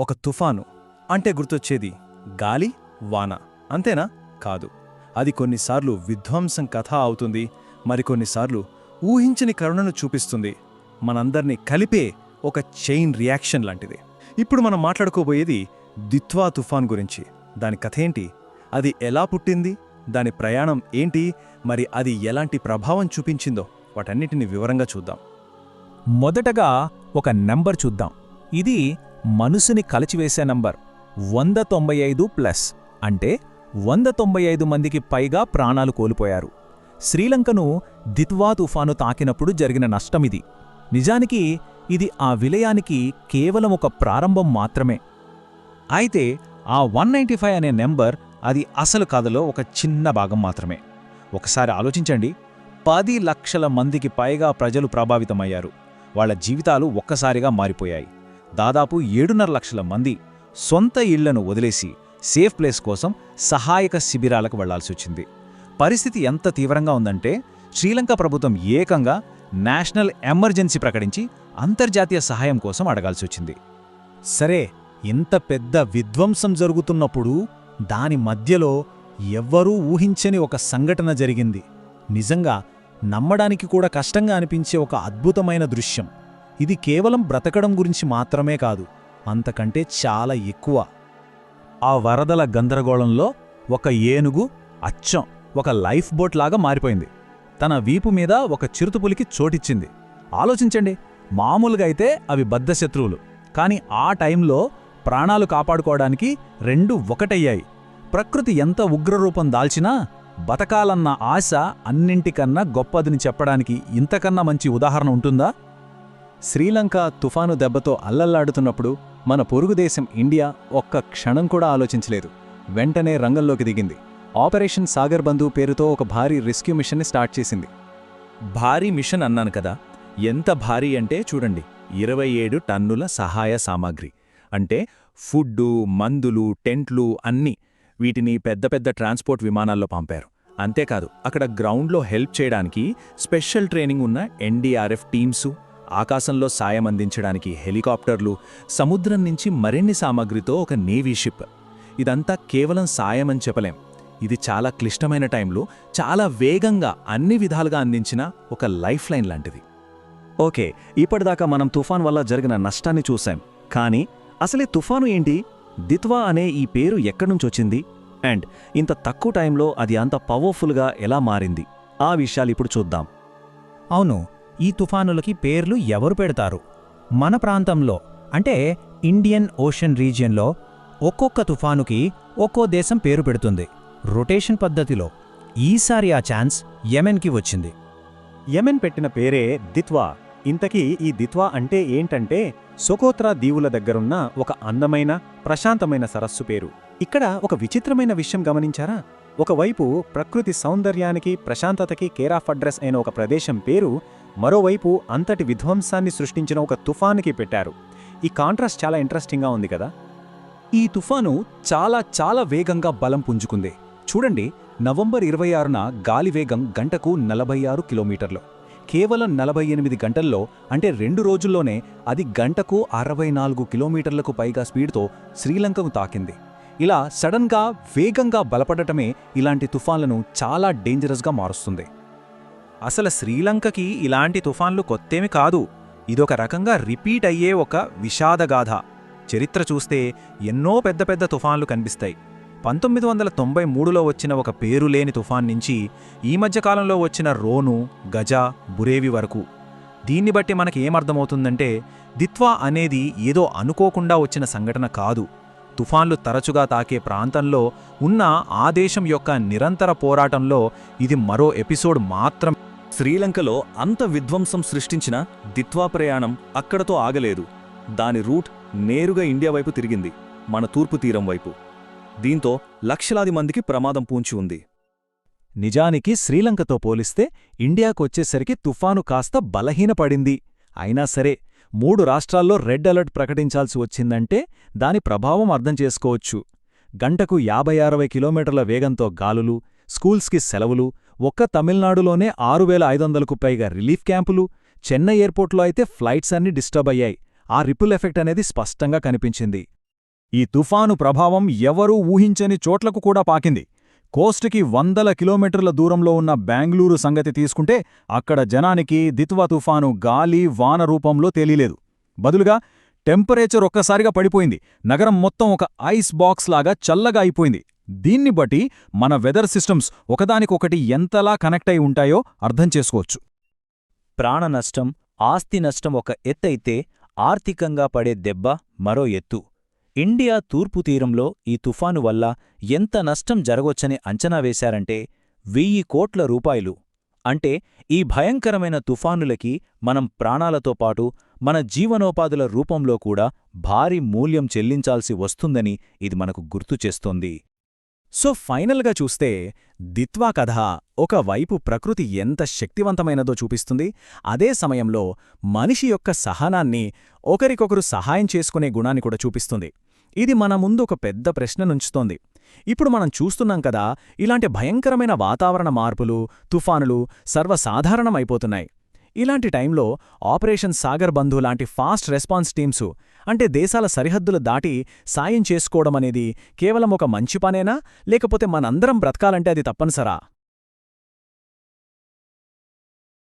ఒక తుఫాను అంటే గుర్తొచ్చేది గాలి వాన. అంతేనా? కాదు. అది కొన్నిసార్లు విధ్వంసం కథ అవుతుంది మరికొన్నిసార్లు ఊహించని కరుణను చూపిస్తుంది. మనందర్నీ కలిపే ఒక చైన్ రియాక్షన్ లాంటిది. ఇప్పుడు మనం మాట్లాడుకోబోయేది దిత్వా తుఫాన్ గురించి. దాని కథేంటి అది ఎలా పుట్టింది? దాని ప్రయాణం ఏంటి? మరి అది ఎలాంటి ప్రభావం చూపించిందో వాటన్నిటిని వివరంగా చూద్దాం. మొదటగా ఒక నంబర్ చూద్దాం. ఇది మనసుని కలిచివేసే నంబర్. వంద తొంభై ఐదు ప్లస్. అంటే వంద తొంభై ఐదు మందికి పైగా ప్రాణాలు కోల్పోయారు. శ్రీలంకను దిత్వా తుఫాను తాకినప్పుడు జరిగిన నష్టమిది. నిజానికి ఇది ఆ విలయానికి కేవలం ఒక ప్రారంభం మాత్రమే. అయితే ఆ వన్ నైంటీ ఫైవ్ అనే నెంబర్ అది అసలు కథలో ఒక చిన్న భాగం మాత్రమే. ఒకసారి ఆలోచించండి. పది లక్షల మందికి పైగా ప్రజలు ప్రభావితమయ్యారు. వాళ్ళ జీవితాలు ఒక్కసారిగా మారిపోయాయి. దాదాపు ఏడున్నర లక్షల మంది సొంత ఇళ్ళను వదిలేసి సేఫ్ ప్లేస్ కోసం సహాయక శిబిరాలకు వెళ్ళాల్సి వచ్చింది. పరిస్థితి ఎంత తీవ్రంగా ఉందంటే శ్రీలంక ప్రభుత్వం ఏకంగా నేషనల్ ఎమర్జెన్సీ ప్రకటించి అంతర్జాతీయ సహాయం కోసం అడగాల్సి వచ్చింది. సరే ఇంత పెద్ద విధ్వంసం జరుగుతున్నప్పుడు దాని మధ్యలో ఎవ్వరూ ఊహించని ఒక సంఘటన జరిగింది. నిజంగా నమ్మడానికి కూడా కష్టంగా అనిపించే ఒక అద్భుతమైన దృశ్యం. ఇది కేవలం బ్రతకడం గురించి మాత్రమే కాదు అంతకంటే చాలా ఎక్కువ. ఆ వరదల గందరగోళంలో ఒక ఏనుగు అచ్చం ఒక లైఫ్ బోట్ లాగా మారిపోయింది. తన వీపు మీద ఒక చిరుతుపులికి చోటిచ్చింది. ఆలోచించండి మామూలుగా అయితే అవి బద్ధశత్రువులు కాని ఆ టైంలో ప్రాణాలు కాపాడుకోవడానికి రెండు ఒకటయ్యాయి. ప్రకృతి ఎంత ఉగ్రరూపం దాల్చినా బతకాలన్న ఆశ అన్నింటికన్నా గొప్పదని చెప్పడానికి ఇంతకన్నా మంచి ఉదాహరణ ఉంటుందా? శ్రీలంక తుఫాను దెబ్బతో అల్లల్లాడుతున్నప్పుడు మన పొరుగుదేశం ఇండియా ఒక్క క్షణం కూడా ఆలోచించలేదు. వెంటనే రంగంలోకి దిగింది. ఆపరేషన్ సాగర్ బంధు పేరుతో ఒక భారీ రెస్క్యూ మిషన్ని స్టార్ట్ చేసింది. భారీ మిషన్ అన్నాను కదా ఎంత భారీ అంటే చూడండి ఇరవై ఏడు టన్నుల సహాయ సామాగ్రి. అంటే ఫుడ్డు మందులు టెంట్లు అన్నీ వీటిని పెద్ద పెద్ద ట్రాన్స్పోర్ట్ విమానాల్లో పంపారు. అంతేకాదు అక్కడ గ్రౌండ్లో హెల్ప్ చేయడానికి స్పెషల్ ట్రైనింగ్ ఉన్న ఎన్డీఆర్ఎఫ్ టీమ్సు ఆకాశంలో సాయం అందించడానికి హెలికాప్టర్లు సముద్రం నుంచి మరిన్ని సామాగ్రితో ఒక నేవీ షిప్. ఇదంతా కేవలం సాయం అని చెప్పలేం. ఇది చాలా క్లిష్టమైన టైంలో చాలా వేగంగా అన్ని విధాలుగా అందించిన ఒక లైఫ్ లైన్ లాంటిది. ఓకే ఇప్పటిదాకా మనం తుఫాన్ వల్ల జరిగిన నష్టాన్ని చూశాం. కానీ అసలే తుఫాను ఏంటి? దిత్వా అనే ఈ పేరు ఎక్కడ్నుంచొచ్చింది అండ్ ఇంత తక్కువ టైంలో అది అంత పవర్ఫుల్గా ఎలా మారింది? ఆ విషయాలు ఇప్పుడు చూద్దాం. అవును ఈ తుఫానులకి పేర్లు ఎవరు పెడతారు? మన ప్రాంతంలో అంటే ఇండియన్ ఓషన్ రీజియన్లో ఒక్కొక్క తుఫానుకి ఒక్కో దేశం పేరు పెడుతుంది. రొటేషన్ పద్ధతిలో ఈసారి ఆ ఛాన్స్ యెమెన్కి వచ్చింది. యెమెన్ పెట్టిన పేరే దిత్వా. ఇంతకీ ఈ దిత్వా అంటే ఏంటంటే సొకోత్రా దీవుల దగ్గరున్న ఒక అందమైన ప్రశాంతమైన సరస్సు పేరు. ఇక్కడ ఒక విచిత్రమైన విషయం గమనించారా? ఒకవైపు ప్రకృతి సౌందర్యానికి ప్రశాంతతకి కేరాఫ్ అడ్రస్ అయిన ఒక ప్రదేశం పేరు మరోవైపు అంతటి విధ్వంసాన్ని సృష్టించిన ఒక తుఫానుకి పెట్టారు. ఈ కాంట్రాస్ట్ చాలా ఇంట్రెస్టింగ్గా ఉంది కదా? ఈ తుఫాను చాలా చాలా వేగంగా బలం పుంజుకుంది. చూడండి నవంబర్ ఇరవై ఆరున గాలి వేగం గంటకు నలభై ఆరు కిలోమీటర్లు. కేవలం నలభై ఎనిమిది గంటల్లో అంటే రెండు రోజుల్లోనే అది గంటకు అరవై నాలుగు కిలోమీటర్లకు పైగా స్పీడ్తో శ్రీలంకకు తాకింది. ఇలా సడన్గా వేగంగా బలపడటమే ఇలాంటి తుఫాన్లను చాలా డేంజరస్గా మారుస్తుంది. అసలు శ్రీలంకకి ఇలాంటి తుఫాన్లు కొత్తేమి కాదు. ఇదొక రకంగా రిపీట్ అయ్యే ఒక విషాదగాథ. చరిత్ర చూస్తే ఎన్నో పెద్ద పెద్ద తుఫాన్లు కనిపిస్తాయి. పంతొమ్మిది వందల తొంభై మూడులో వచ్చిన ఒక పేరులేని తుఫాన్ నుంచి ఈ మధ్యకాలంలో వచ్చిన రోను గజ బురేవి వరకు. దీన్ని బట్టి మనకి ఏమర్థమవుతుందంటే దిత్వా అనేది ఏదో అనుకోకుండా వచ్చిన సంఘటన కాదు. తుఫాన్లు తరచుగా తాకే ప్రాంతంలో ఉన్న ఆ దేశం యొక్క నిరంతర పోరాటంలో ఇది మరో ఎపిసోడ్ మాత్రం శ్రీలంకలో అంత విధ్వంసం సృష్టించిన దిత్వా ప్రయాణం అక్కడతో ఆగలేదు. దాని రూట్ నేరుగా ఇండియా వైపు తిరిగింది మన తూర్పు తీరం వైపు. దీంతో లక్షలాది మందికి ప్రమాదం పూంచి ఉంది. నిజానికి శ్రీలంకతో పోలిస్తే ఇండియాకొచ్చేసరికి తుఫాను కాస్త బలహీనపడింది. అయినా సరే మూడు రాష్ట్రాల్లో రెడ్ అలర్ట్ ప్రకటించాల్సి వచ్చిందంటే దాని ప్రభావం అర్థం చేసుకోవచ్చు. గంటకు యాభై అరవై కిలోమీటర్ల వేగంతో గాలులు స్కూల్స్కి సెలవులు ఒక్క తమిళనాడులోనే ఆరు వేల ఐదు వందలకు పైగా రిలీఫ్ క్యాంపులు చెన్నై ఎయిర్పోర్ట్లో అయితే ఫ్లైట్స్ అన్ని డిస్టర్బ్ అయ్యాయి. ఆ రిపుల్ ఎఫెక్ట్ అనేది స్పష్టంగా కనిపించింది. ఈ తుఫాను ప్రభావం ఎవరూ ఊహించని చోట్లకు కూడా పాకింది. కోస్ట్కి వందల కిలోమీటర్ల దూరంలో ఉన్న బెంగళూరు సంగతి తీసుకుంటే అక్కడ జనానికి దిత్వా తుఫాను గాలి వాన రూపంలో తేలిలేదు. బదులుగా టెంపరేచర్ ఒక్కసారిగా పడిపోయింది. నగరం మొత్తం ఒక ఐస్ బాక్స్ లాగా చల్లగా అయిపోయింది. దీన్ని బట్టి మన వెదర్ సిస్టమ్స్ ఒకదానికొకటి ఎంతలా కనెక్ట్ అయి ఉంటాయో అర్థం చేసుకోవచ్చు. ప్రాణ నష్టం ఆస్తి నష్టం ఒక ఎత్తైతే ఆర్థికంగా పడే దెబ్బ మరో ఎత్తు. ఇండియా తూర్పు తీరంలో ఈ తుఫాను వల్ల ఎంత నష్టం జరగొచ్చని అంచనా వేశారంటే వెయ్యి కోట్ల రూపాయలు. అంటే ఈ భయంకరమైన తుఫానులకి మనం ప్రాణాలతో పాటు మన జీవనోపాధుల రూపంలో కూడా భారీ మూల్యం చెల్లించాల్సి వస్తుందని ఇది మనకు గుర్తు చేస్తోంది. సో ఫైనల్గా చూస్తే దిత్వా కథ ఒకవైపు ప్రకృతి ఎంత శక్తివంతమైనదో చూపిస్తుంది. అదే సమయంలో మనిషి యొక్క సహనాన్ని ఒకరికొకరు సహాయం చేసుకునే గుణాన్ని కూడా చూపిస్తుంది. ఇది మన ముందు ఒక పెద్ద ప్రశ్ననుంచుతోంది ఇప్పుడు మనం చూస్తున్నాం కదా ఇలాంటి భయంకరమైన వాతావరణ మార్పులు తుఫానులు సర్వసాధారణమైపోతున్నాయి. ఇలాంటి టైంలో ఆపరేషన్ సాగర్ బంధు లాంటి ఫాస్ట్ రెస్పాన్స్ టీమ్సు అంటే దేశాల సరిహద్దులు దాటి సాయం చేసుకోవడమనేది కేవలం ఒక మంచి పనేనా? లేకపోతే మనందరం బ్రతకాలంటే అది తప్పనిసరా?